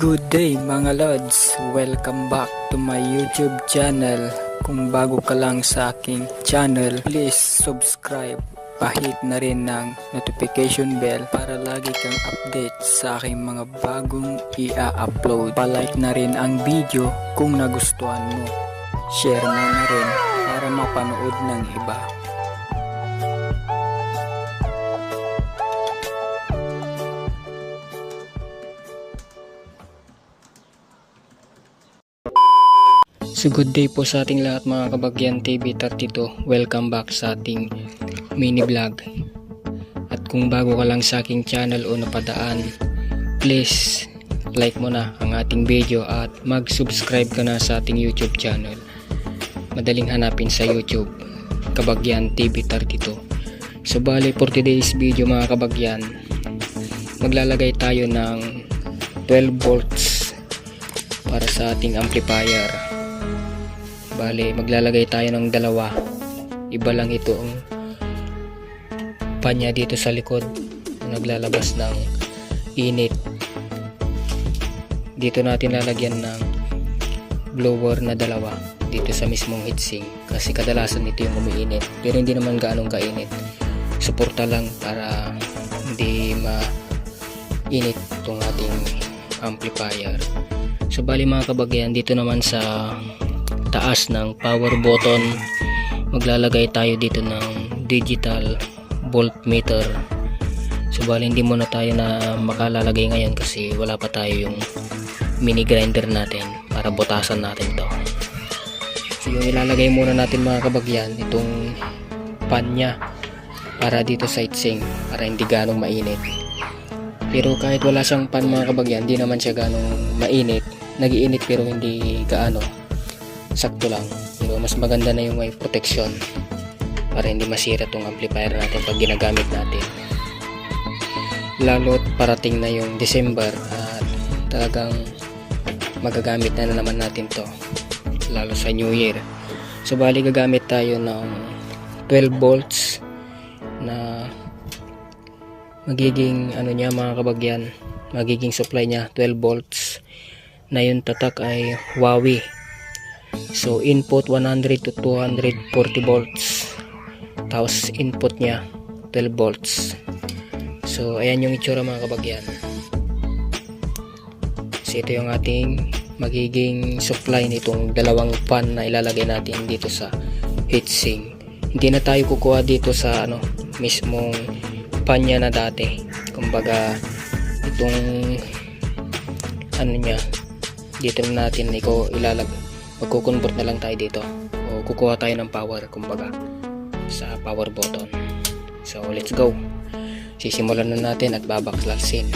Good day mga lods! Welcome back to my YouTube channel. Kung bago ka lang sa aking channel, please subscribe. Pahit na rin ng notification bell para lagi kang update sa aking mga bagong i-upload. Palike na rin ang video kung nagustuhan mo. Share mo na rin para mapanood ng iba. So good day po sa ating lahat mga kabagyan TV32 Welcome back sa ating mini vlog. At kung bago ka lang sa aking channel o napadaan Please like mo na ang ating video at mag-subscribe ka na sa ating YouTube channel. Madaling hanapin sa YouTube Kabagyan TV32 So bali for today's video mga kabagyan Maglalagay tayo ng 12 volts para sa ating amplifier Bale, maglalagay tayo ng dalawa. Iba lang ito ang panya dito sa likod na naglalabas ng init. Dito natin lalagyan ng blower na dalawa dito sa mismong heatsink kasi kadalasan ito yung umiinit pero hindi naman gaanong kainit suporta lang para hindi mainit itong ating amplifier so bali mga kabagyan dito naman sa taas ng power button maglalagay tayo dito ng digital voltmeter. So bali hindi muna tayo na makalalagay ngayon kasi wala pa tayo yung mini grinder natin para butasan natin to. So yung ilalagay muna natin mga kabagyan itong pan nya para dito sa heatsink para hindi ganong mainit. Pero kahit wala siyang pan mga kabagyan hindi naman siya ganong mainit. Nagiinit pero hindi gaano sakto lang. Pero mas maganda na yung may protection para hindi masira tong amplifier natin pag ginagamit natin. Lalo't parating na yung December at talagang magagamit na, na naman natin to lalo sa New Year. So bali gagamit tayo ng 12 volts na magiging ano niya mga kabagyan magiging supply niya 12 volts. Na yung tatak ay Huawei So input 100 to 240 volts. Tapos input niya 12 volts. So ayan yung itsura mga kabagyan. So ito yung ating magiging supply nitong dalawang fan na ilalagay natin dito sa heatsink. Hindi na tayo kukuha dito sa ano mismong fan niya na dati. Kumbaga itong ano niya dito na natin iko ilalagay magkukonvert na lang tayo dito. O kukuha tayo ng power kumbaga sa power button. So let's go. Sisimulan na natin at babakslasin